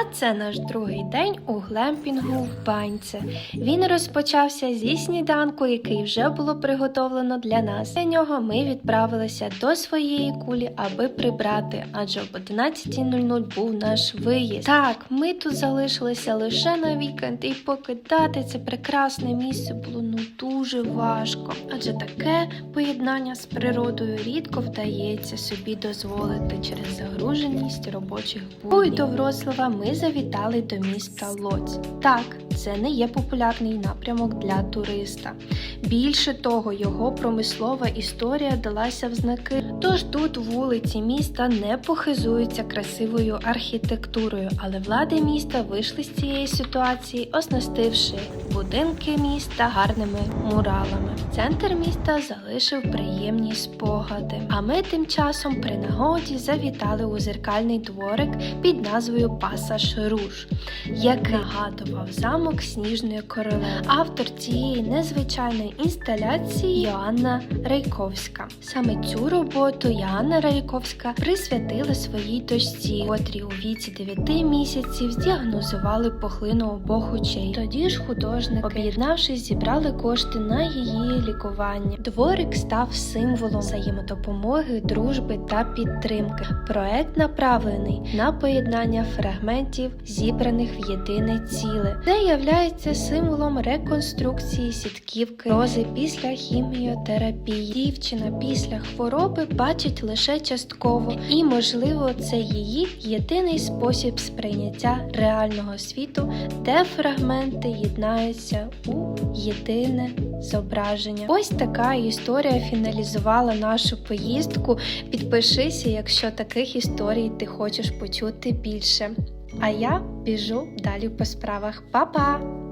А це наш другий день у глемпінгу в баньце. Він розпочався зі сніданку, який вже було приготовлено для нас. Для нього ми відправилися до своєї кулі, аби прибрати, адже об 11.00 був наш виїзд. Так, ми тут залишилися лише на вікенд, і покидати це прекрасне місце було ну дуже важко, адже таке поєднання з природою рідко вдається собі дозволити через загруженість робочих буднів. Ой, до Вроцлава ми завітали до міста Лоць. Так, це не є популярний напрямок для туриста. Більше того, його промислова історія далася в знаки. Тож тут вулиці міста не похизуються красивою архітектурою, але влади міста вийшли з цієї ситуації, оснастивши будинки міста гарними муралами. Центр міста залишив приємні спогади. А ми тим часом при нагоді завітали у зеркальний дворик під назвою Пасаж Руж, який нагадував замок Сніжної королеви. Автор цієї незвичайної інсталяції Йоанна Рейковська. Саме цю роботу Йоанна Рейковська присвятила своїй дочці, котрій у віці 9 місяців здіагнозували пухлину обох очей. Тоді ж художники, об'єднавшись, зібрали кошти на її лікування. Дворик став символом взаємодопомоги, дружби та підтримки. Проект направлений на поєднання фрагментів, зібраних в єдине ціле. Це являється символом реконструкції сітківки рози після хіміотерапії. Дівчина після хвороби бачить лише частково, і, можливо, це її єдиний спосіб сприйняття реального світу, де фрагменти єднаються у єдине зображення. Ось така історія фіналізувала нашу поїздку. Підпишися, якщо таких історій ти хочеш почути більше. А я біжу далі по справах. Па-па!